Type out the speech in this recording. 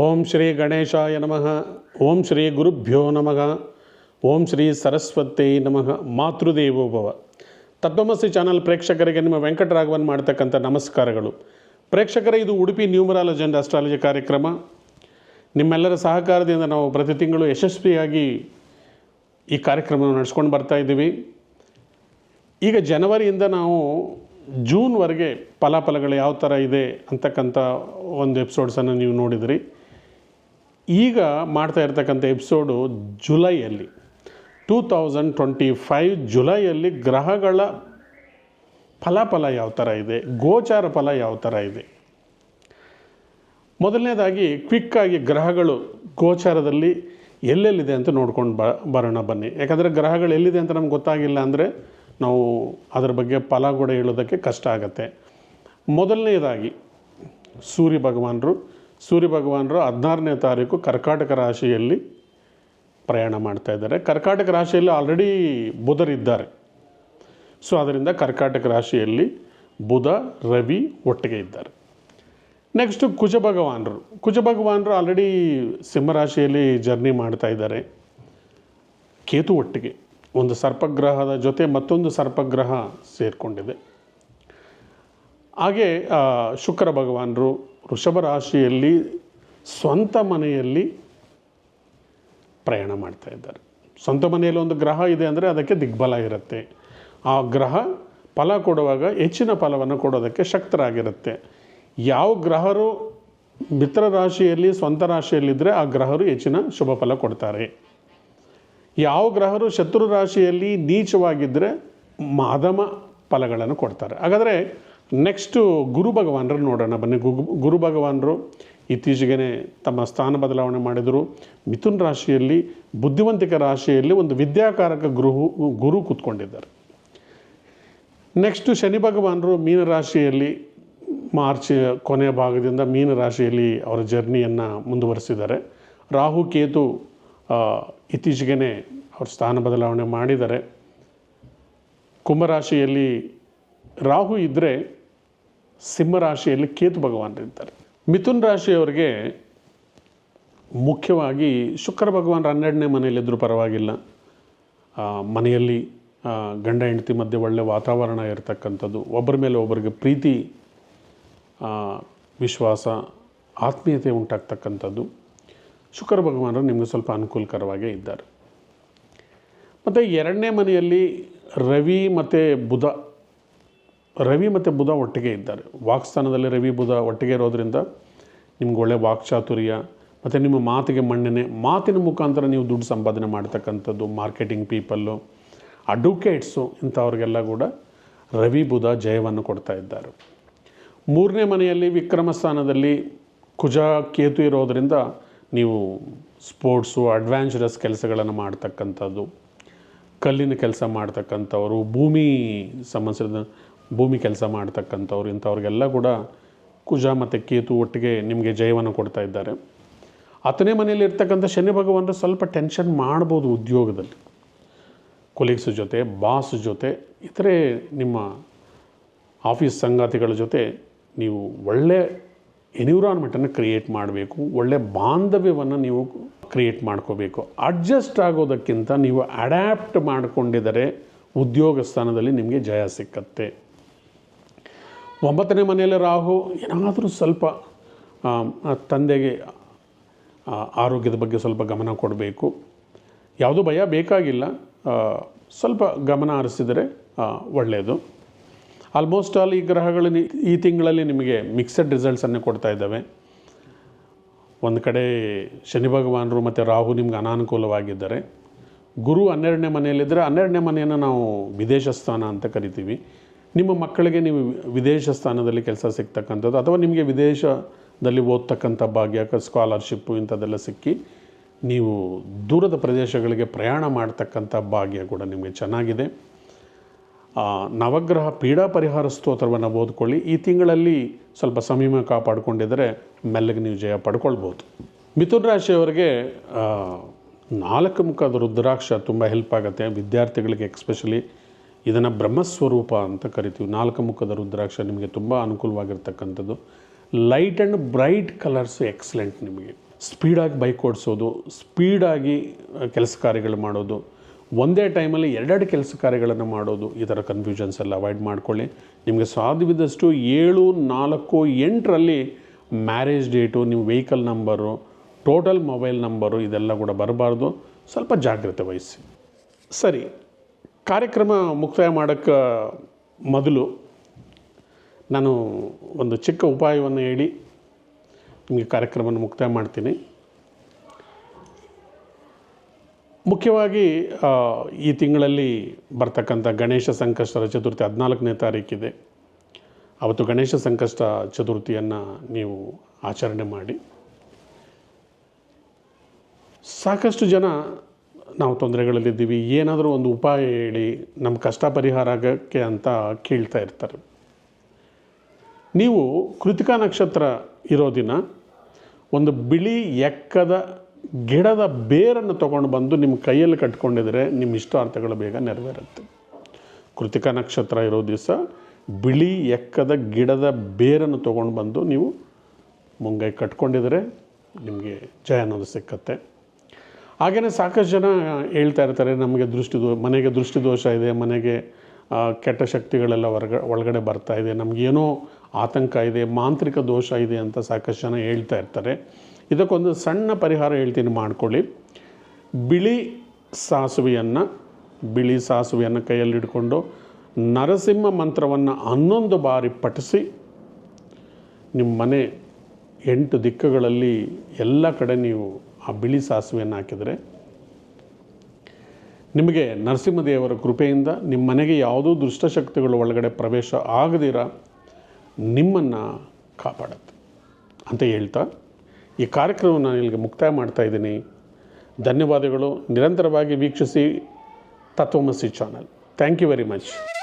ಓಂ ಶ್ರೀ ಗಣೇಶಾಯ ನಮಃ. ಓಂ ಶ್ರೀ ಗುರುಭ್ಯೋ ನಮಃ. ಓಂ ಶ್ರೀ ಸರಸ್ವತಿ ನಮಃ. ಮಾತೃದೇವೋಭವ ತತ್ವಮಸಿ ಚಾನಲ್ ಪ್ರೇಕ್ಷಕರಿಗೆ ನಿಮ್ಮ ವೆಂಕಟರಾಘವನ್ ಮಾಡ್ತಕ್ಕಂಥ ನಮಸ್ಕಾರಗಳು. ಪ್ರೇಕ್ಷಕರೇ, ಇದು ಉಡುಪಿ ನ್ಯೂಮರಾಲಜಿ ಅಂಡ್ ಅಸ್ಟ್ರಾಲಜಿ ಕಾರ್ಯಕ್ರಮ. ನಿಮ್ಮೆಲ್ಲರ ಸಹಕಾರದಿಂದ ನಾವು ಪ್ರತಿ ತಿಂಗಳು ಯಶಸ್ವಿಯಾಗಿ ಈ ಕಾರ್ಯಕ್ರಮವನ್ನು ನಡೆಸ್ಕೊಂಡು ಬರ್ತಾ ಇದ್ದೀವಿ. ಈಗ ಜನವರಿಯಿಂದ ನಾವು ಜೂನ್ವರೆಗೆ ಫಲಾಫಲಗಳು ಯಾವ ಥರ ಇದೆ ಅಂತಕ್ಕಂಥ ಒಂದು ಎಪಿಸೋಡ್ಸನ್ನು ನೀವು ನೋಡಿದ್ರಿ. ಈಗ ಮಾಡ್ತಾ ಇರ್ತಕ್ಕಂಥ ಎಪಿಸೋಡು ಜುಲೈಯಲ್ಲಿ ಟೂ ತೌಸಂಡ್ ಟ್ವೆಂಟಿ ಫೈವ್ ಜುಲೈಯಲ್ಲಿ ಗ್ರಹಗಳ ಫಲಾಫಲ ಯಾವ ಥರ ಇದೆ, ಗೋಚಾರ ಫಲ ಯಾವ ಥರ ಇದೆ. ಮೊದಲನೇದಾಗಿ ಕ್ವಿಕ್ಕಾಗಿ ಗ್ರಹಗಳು ಗೋಚಾರದಲ್ಲಿ ಎಲ್ಲೆಲ್ಲಿದೆ ಅಂತ ನೋಡ್ಕೊಂಡು ಬ, ಬರೋಣ ಬನ್ನಿ. ಯಾಕಂದರೆ ಗ್ರಹಗಳು ಎಲ್ಲಿದೆ ಅಂತ ನಮ್ಗೆ ಗೊತ್ತಾಗಿಲ್ಲ ಅಂದರೆ ನಾವು ಅದರ ಬಗ್ಗೆ ಫಲ ಕೂಡ ಹೇಳೋದಕ್ಕೆ ಕಷ್ಟ ಆಗುತ್ತೆ. ಮೊದಲನೇದಾಗಿ ಸೂರ್ಯ ಭಗವಾನರು ಸೂರ್ಯ ಭಗವಾನರು ಹದಿನಾರನೇ ತಾರೀಕು ಕರ್ಕಾಟಕ ರಾಶಿಯಲ್ಲಿ ಪ್ರಯಾಣ ಮಾಡ್ತಾ ಇದ್ದಾರೆ. ಕರ್ಕಾಟಕ ರಾಶಿಯಲ್ಲಿ ಆಲ್ರೆಡಿ ಬುಧರಿದ್ದಾರೆ ಸೊ ಅದರಿಂದ ಕರ್ಕಾಟಕ ರಾಶಿಯಲ್ಲಿ ಬುಧ, ರವಿ ಒಟ್ಟಿಗೆ ಇದ್ದಾರೆ. ನೆಕ್ಸ್ಟು ಕುಜ ಭಗವಾನರು ಕುಜ ಭಗವಾನರು ಆಲ್ರೆಡಿ ಸಿಂಹರಾಶಿಯಲ್ಲಿ ಜರ್ನಿ ಮಾಡ್ತಾ ಇದ್ದಾರೆ. ಕೇತು ಒಟ್ಟಿಗೆ ಒಂದು ಸರ್ಪಗ್ರಹದ ಜೊತೆ ಮತ್ತೊಂದು ಸರ್ಪಗ್ರಹ ಸೇರಿಕೊಂಡಿದೆ. ಹಾಗೆ ಶುಕ್ರ ಭಗವಾನರು ವೃಷಭ ರಾಶಿಯಲ್ಲಿ ಸ್ವಂತ ಮನೆಯಲ್ಲಿ ಪ್ರಯಾಣ ಮಾಡ್ತಾ ಇದ್ದಾರೆ. ಸ್ವಂತ ಮನೆಯಲ್ಲಿ ಒಂದು ಗ್ರಹ ಇದೆ ಅಂದರೆ ಅದಕ್ಕೆ ದಿಗ್ಬಲ ಇರುತ್ತೆ. ಆ ಗ್ರಹ ಫಲ ಕೊಡುವಾಗ ಹೆಚ್ಚಿನ ಫಲವನ್ನು ಕೊಡೋದಕ್ಕೆ ಶಕ್ತರಾಗಿರುತ್ತೆ. ಯಾವ ಗ್ರಹರು ಮಿತ್ರ ರಾಶಿಯಲ್ಲಿ, ಸ್ವಂತ ರಾಶಿಯಲ್ಲಿದ್ದರೆ ಆ ಗ್ರಹರು ಹೆಚ್ಚಿನ ಶುಭ ಫಲ ಕೊಡ್ತಾರೆ. ಯಾವ ಗ್ರಹರು ಶತ್ರು ರಾಶಿಯಲ್ಲಿ ನೀಚವಾಗಿದ್ದರೆ ಮಾಧಮ ಫಲಗಳನ್ನು ಕೊಡ್ತಾರೆ. ಹಾಗಾದರೆ ನೆಕ್ಸ್ಟು ಗುರು ಭಗವಾನರು ನೋಡೋಣ. ಬನ್ನಿ ಗುರು ಭಗವಾನರು ಇತ್ತೀಚೆಗೆ ತಮ್ಮ ಸ್ಥಾನ ಬದಲಾವಣೆ ಮಾಡಿದರು. ಮಿಥುನ್ ರಾಶಿಯಲ್ಲಿ, ಬುದ್ಧಿವಂತಿಕ ರಾಶಿಯಲ್ಲಿ ಒಂದು ವಿದ್ಯಾಕಾರಕ ಗುರು ಗುರು ಕೂತ್ಕೊಂಡಿದ್ದಾರೆ. ನೆಕ್ಸ್ಟು ಶನಿ ಭಗವಾನರು ಮೀನರಾಶಿಯಲ್ಲಿ ಮಾರ್ಚ್ ಕೊನೆಯ ಭಾಗದಿಂದ ಮೀನರಾಶಿಯಲ್ಲಿ ಅವರ ಜರ್ನಿಯನ್ನು ಮುಂದುವರಿಸಿದ್ದಾರೆ. ರಾಹು, ಕೇತು ಇತ್ತೀಚೆಗೆ ಅವ್ರ ಸ್ಥಾನ ಬದಲಾವಣೆ ಮಾಡಿದ್ದಾರೆ. ಕುಂಭರಾಶಿಯಲ್ಲಿ ರಾಹು ಇದ್ದರೆ ಸಿಂಹರಾಶಿಯಲ್ಲಿ ಕೇತು ಭಗವಾನರಿದ್ದಾರೆ ಮಿಥುನ್ ರಾಶಿಯವರಿಗೆ ಮುಖ್ಯವಾಗಿ ಶುಕ್ರ ಭಗವಾನ್ ಹನ್ನೆರಡನೇ ಮನೆಯಲ್ಲಿದ್ದರೂ ಪರವಾಗಿಲ್ಲ. ಮನೆಯಲ್ಲಿ ಗಂಡ ಹೆಂಡತಿ ಮಧ್ಯೆ ಒಳ್ಳೆಯ ವಾತಾವರಣ ಇರತಕ್ಕಂಥದ್ದು, ಒಬ್ಬರ ಮೇಲೆ ಒಬ್ಬರಿಗೆ ಪ್ರೀತಿ ವಿಶ್ವಾಸ, ಆತ್ಮೀಯತೆ ಉಂಟಾಗ್ತಕ್ಕಂಥದ್ದು, ಶುಕ್ರ ಭಗವಾನರು ನಿಮಗೆ ಸ್ವಲ್ಪ ಅನುಕೂಲಕರವಾಗೇ ಇದ್ದಾರೆ. ಮತ್ತು ಎರಡನೇ ಮನೆಯಲ್ಲಿ ರವಿ ಮತ್ತು ಬುಧ ರವಿ ಮತ್ತು ಬುಧ ಒಟ್ಟಿಗೆ ಇದ್ದಾರೆ. ವಾಕ್ಸ್ಥಾನದಲ್ಲಿ ರವಿ, ಬುಧ ಒಟ್ಟಿಗೆ ಇರೋದ್ರಿಂದ ನಿಮ್ಗೆ ಒಳ್ಳೆ ವಾಕ್ಚಾತುರ್ಯ ಮತ್ತು ನಿಮ್ಮ ಮಾತಿಗೆ ಮಣ್ಣನೆ ಮಾತಿನ ಮುಖಾಂತರ ನೀವು ದುಡ್ಡು ಸಂಪಾದನೆ ಮಾಡ್ತಕ್ಕಂಥದ್ದು ಮಾರ್ಕೆಟಿಂಗ್ ಪೀಪಲ್ಲು ಅಡ್ವೊಕೇಟ್ಸು ಇಂಥವ್ರಿಗೆಲ್ಲ ಕೂಡ ರವಿ, ಬುಧ ಜಯವನ್ನು ಕೊಡ್ತಾ ಇದ್ದಾರೆ. ಮೂರನೇ ಮನೆಯಲ್ಲಿ ವಿಕ್ರಮ ಸ್ಥಾನದಲ್ಲಿ ಕುಜ ಕೇತು ಇರೋದರಿಂದ ನೀವು ಸ್ಪೋರ್ಟ್ಸು ಅಡ್ವೆಂಚರಸ್ ಕೆಲಸಗಳನ್ನು ಮಾಡ್ತಕ್ಕಂಥದ್ದು. ಕಲ್ಲಿನ ಕೆಲಸ ಮಾಡ್ತಕ್ಕಂಥವ್ರು, ಭೂಮಿ ಸಂಬಂಧಿಸಿದ ಭೂಮಿ ಕೆಲಸ ಮಾಡ್ತಕ್ಕಂಥವ್ರು, ಇಂಥವ್ರಿಗೆಲ್ಲ ಕೂಡ ಕುಜ ಮತ್ತು ಕೇತು ಒಟ್ಟಿಗೆ ನಿಮಗೆ ಜಯವನ್ನು ಕೊಡ್ತಾ ಇದ್ದಾರೆ. ಹತ್ತನೇ ಮನೆಯಲ್ಲಿ ಇರ್ತಕ್ಕಂಥ ಶನಿ ಭಗವಂತ ಸ್ವಲ್ಪ ಟೆನ್ಷನ್ ಮಾಡ್ಬೋದು ಉದ್ಯೋಗದಲ್ಲಿ. ಕೊಲೀಗ್ಸ್ ಜೊತೆ, ಬಾಸ್ ಜೊತೆ, ಇತರೆ ನಿಮ್ಮ ಆಫೀಸ್ ಸಂಗಾತಿಗಳ ಜೊತೆ ನೀವು ಒಳ್ಳೆ ಎನ್ವಿರಾನ್ಮೆಂಟನ್ನು ಕ್ರಿಯೇಟ್ ಮಾಡಬೇಕು, ಒಳ್ಳೆ ಬಾಂಧವ್ಯವನ್ನು ನೀವು ಕ್ರಿಯೇಟ್ ಮಾಡ್ಕೋಬೇಕು. ಅಡ್ಜಸ್ಟ್ ಆಗೋದಕ್ಕಿಂತ ನೀವು ಅಡ್ಯಾಪ್ಟ್ ಮಾಡಿಕೊಂಡಿದರೆ ಉದ್ಯೋಗ ಸ್ಥಾನದಲ್ಲಿ ನಿಮಗೆ ಜಯ ಸಿಕ್ಕತ್ತೆ. ಒಂಬತ್ತನೇ ಮನೆಯಲ್ಲಿ ರಾಹು, ಏನಾದರೂ ಸ್ವಲ್ಪ ತಂದೆಗೆ ಆರೋಗ್ಯದ ಬಗ್ಗೆ ಸ್ವಲ್ಪ ಗಮನ ಕೊಡಬೇಕು. ಯಾವುದೂ ಭಯ ಬೇಕಾಗಿಲ್ಲ. ಸ್ವಲ್ಪ ಗಮನ ಹರಿಸಿದರೆ ಒಳ್ಳೆಯದು. ಆಲ್ಮೋಸ್ಟ್ ಆಲ್ ಈ ಗ್ರಹಗಳು ಈ ತಿಂಗಳಲ್ಲಿ ನಿಮಗೆ ಮಿಕ್ಸಡ್ ರಿಸಲ್ಟ್ಸನ್ನು ಕೊಡ್ತಾ ಇದ್ದಾವೆ. ಒಂದು ಕಡೆ ಶನಿ ಭಗವಾನರು ಮತ್ತು ರಾಹು ನಿಮ್ಗೆ ಅನಾನುಕೂಲವಾಗಿದ್ದಾರೆ. ಗುರು ಹನ್ನೆರಡನೇ ಮನೆಯಲ್ಲಿದ್ದರೆ ಹನ್ನೆರಡನೇ ಮನೆಯನ್ನು ನಾವು ವಿದೇಶ ಸ್ಥಾನ ಅಂತ ಕರಿತೀವಿ. ನಿಮ್ಮ ಮಕ್ಕಳಿಗೆ ನೀವು ವಿದೇಶ ಸ್ಥಾನದಲ್ಲಿ ಕೆಲಸ ಸಿಗ್ತಕ್ಕಂಥದ್ದು ಅಥವಾ ನಿಮಗೆ ವಿದೇಶದಲ್ಲಿ ಓದ್ತಕ್ಕಂಥ ಭಾಗ್ಯ ಸ್ಕಾಲರ್ಶಿಪ್ಪು ಇಂಥದ್ದೆಲ್ಲ ಸಿಕ್ಕಿ ನೀವು ದೂರದ ಪ್ರದೇಶಗಳಿಗೆ ಪ್ರಯಾಣ ಮಾಡ್ತಕ್ಕಂಥ ಭಾಗ್ಯ ಕೂಡ ನಿಮಗೆ ಚೆನ್ನಾಗಿದೆ. ನವಗ್ರಹ ಪೀಡಾ ಪರಿಹಾರ ಸ್ತೋತ್ರವನ್ನು ಓದ್ಕೊಳ್ಳಿ. ಈ ತಿಂಗಳಲ್ಲಿ ಸ್ವಲ್ಪ ಸಮೀಮ ಕಾಪಾಡಿಕೊಂಡಿದ್ದರೆ ಮೆಲ್ಲಗೆ ನೀವು ಜಯ ಪಡ್ಕೊಳ್ಬೋದು. ಮಿಥುನ್ ರಾಶಿಯವರಿಗೆ ನಾಲ್ಕು ಮುಖದ ರುದ್ರಾಕ್ಷ ತುಂಬ ಹೆಲ್ಪ್ ಆಗುತ್ತೆ. ವಿದ್ಯಾರ್ಥಿಗಳಿಗೆ ಎಕ್ಸ್ಪೆಷಲಿ ಇದನ್ನು ಬ್ರಹ್ಮಸ್ವರೂಪ ಅಂತ ಕರಿತೀವಿ. ನಾಲ್ಕು ಮುಖದ ರುದ್ರಾಕ್ಷ ನಿಮಗೆ ತುಂಬ ಅನುಕೂಲವಾಗಿರ್ತಕ್ಕಂಥದ್ದು. Light and bright colours excellent ನಿಮಗೆ. ಸ್ಪೀಡಾಗಿ ಬೈಕ್ ಓಡಿಸೋದು ಸ್ಪೀಡಾಗಿ ಕೆಲಸ ಕಾರ್ಯಗಳು ಮಾಡೋದು ಒಂದೇ ಟೈಮಲ್ಲಿ ಎರಡೆರಡು ಕೆಲಸ ಕಾರ್ಯಗಳನ್ನು ಮಾಡೋದು ಈ ಥರ ಕನ್ಫ್ಯೂಷನ್ಸ್ ಎಲ್ಲ ಅವಾಯ್ಡ್ ಮಾಡ್ಕೊಳ್ಳಿ. ನಿಮಗೆ ಸಾಧ್ಯವಿದ್ದಷ್ಟು ಏಳು, ನಾಲ್ಕು, ಎಂಟರಲ್ಲಿ ಮ್ಯಾರೇಜ್ ಡೇಟು ನಿಮ್ಮ vehicle number total mobile number ಇದೆಲ್ಲ ಕೂಡ ಬರಬಾರ್ದು. ಸ್ವಲ್ಪ ಜಾಗ್ರತೆ ವಹಿಸಿ. ಸರಿ, ಕಾರ್ಯಕ್ರಮ ಮುಕ್ತಾಯ ಮಾಡೋಕ್ಕೆ ಮೊದಲು ನಾನು ಒಂದು ಚಿಕ್ಕ ಉಪಾಯವನ್ನು ಹೇಳಿ ನಿಮಗೆ ಕಾರ್ಯಕ್ರಮವನ್ನು ಮುಕ್ತಾಯ ಮಾಡ್ತೀನಿ. ಮುಖ್ಯವಾಗಿ ಈ ತಿಂಗಳಲ್ಲಿ ಬರ್ತಕ್ಕಂಥ ಗಣೇಶ ಸಂಕಷ್ಟರ ಚತುರ್ಥಿ ಹದಿನಾಲ್ಕನೇ ತಾರೀಕಿದೆ. ಅವತ್ತು ಗಣೇಶ ಸಂಕಷ್ಟ ಚತುರ್ಥಿಯನ್ನು ನೀವು ಆಚರಣೆ ಮಾಡಿ. ಸಾಕಷ್ಟು ಜನ ನಾವು ತೊಂದರೆಗಳಲ್ಲಿದ್ದೀವಿ. ಏನಾದರೂ ಒಂದು ಉಪಾಯ ಹೇಳಿ ನಮ್ಮ ಕಷ್ಟ ಪರಿಹಾರ ಆಗೋಕ್ಕೆ ಅಂತ ಕೇಳ್ತಾ ಇರ್ತಾರೆ. ನೀವು ಕೃತಿಕಾ ನಕ್ಷತ್ರ ಇರೋ ದಿನ ಒಂದು ಬಿಳಿ ಎಕ್ಕದ ಗಿಡದ ಬೇರನ್ನು ತಗೊಂಡು ಬಂದು ನಿಮ್ಮ ಕೈಯಲ್ಲಿ ಕಟ್ಕೊಂಡಿದ್ರೆ ನಿಮ್ಮ ಇಷ್ಟಾರ್ಥಗಳು ಬೇಗ ನೆರವೇರುತ್ತೆ. ಕೃತಿಕ ನಕ್ಷತ್ರ ಇರೋ ದಿವಸ ಬಿಳಿ ಎಕ್ಕದ ಗಿಡದ ಬೇರನ್ನು ತೊಗೊಂಡು ಬಂದು ನೀವು ಮುಂಗೈ ಕಟ್ಕೊಂಡಿದ್ರೆ ನಿಮಗೆ ಜಯ ಅನ್ನೋದು ಸಿಕ್ಕತ್ತೆ. ಹಾಗೆಯೇ ಸಾಕಷ್ಟು ಜನ ಹೇಳ್ತಾ ಇರ್ತಾರೆ, ನಮಗೆ ದೃಷ್ಟಿ ದೋ, ಮನೆಗೆ ದೃಷ್ಟಿ ದೋಷ ಇದೆ, ಮನೆಗೆ ಕೆಟ್ಟ ಶಕ್ತಿಗಳೆಲ್ಲ ಹೊರಗ ಒಳಗಡೆ ಬರ್ತಾ ಇದೆ ನಮಗೇನೋ ಆತಂಕ ಇದೆ, ಮಾಂತ್ರಿಕ ದೋಷ ಇದೆ ಅಂತ ಸಾಕಷ್ಟು ಜನ ಹೇಳ್ತಾ ಇರ್ತಾರೆ. ಇದಕ್ಕೊಂದು ಸಣ್ಣ ಪರಿಹಾರ ಹೇಳ್ತೀನಿ ಮಾಡ್ಕೊಳ್ಳಿ. ಬಿಳಿ ಸಾಸುವೆಯನ್ನು ಬಿಳಿ ಸಾಸುವೆಯನ್ನು ಕೈಯಲ್ಲಿ ಹಿಡ್ಕೊಂಡು ನರಸಿಂಹ ಮಂತ್ರವನ್ನು ಹನ್ನೊಂದು ಬಾರಿ ಪಠಿಸಿ ನಿಮ್ಮ ಮನೆ ಎಂಟು ದಿಕ್ಕುಗಳಲ್ಲಿ ಎಲ್ಲ ಕಡೆ ನೀವು ಆ ಬಿಳಿ ಸಾಸುವೆಯನ್ನು ಹಾಕಿದರೆ ನಿಮಗೆ ನರಸಿಂಹದೇವರ ಕೃಪೆಯಿಂದ ನಿಮ್ಮ ಮನೆಗೆ ಯಾವುದೋ ದುಷ್ಟಶಕ್ತಿಗಳು ಒಳಗಡೆ ಪ್ರವೇಶ ಆಗದಿರ ನಿಮ್ಮನ್ನು ಕಾಪಾಡುತ್ತೆ ಅಂತ ಹೇಳ್ತಾ ಈ ಕಾರ್ಯಕ್ರಮವನ್ನು ನಾನು ಇಲ್ಲಿಗೆ ಮುಕ್ತಾಯ ಮಾಡ್ತಾ ಇದ್ದೀನಿ. ಧನ್ಯವಾದಗಳು. ನಿರಂತರವಾಗಿ ವೀಕ್ಷಿಸಿ Tatvamasi channel. Thank you very much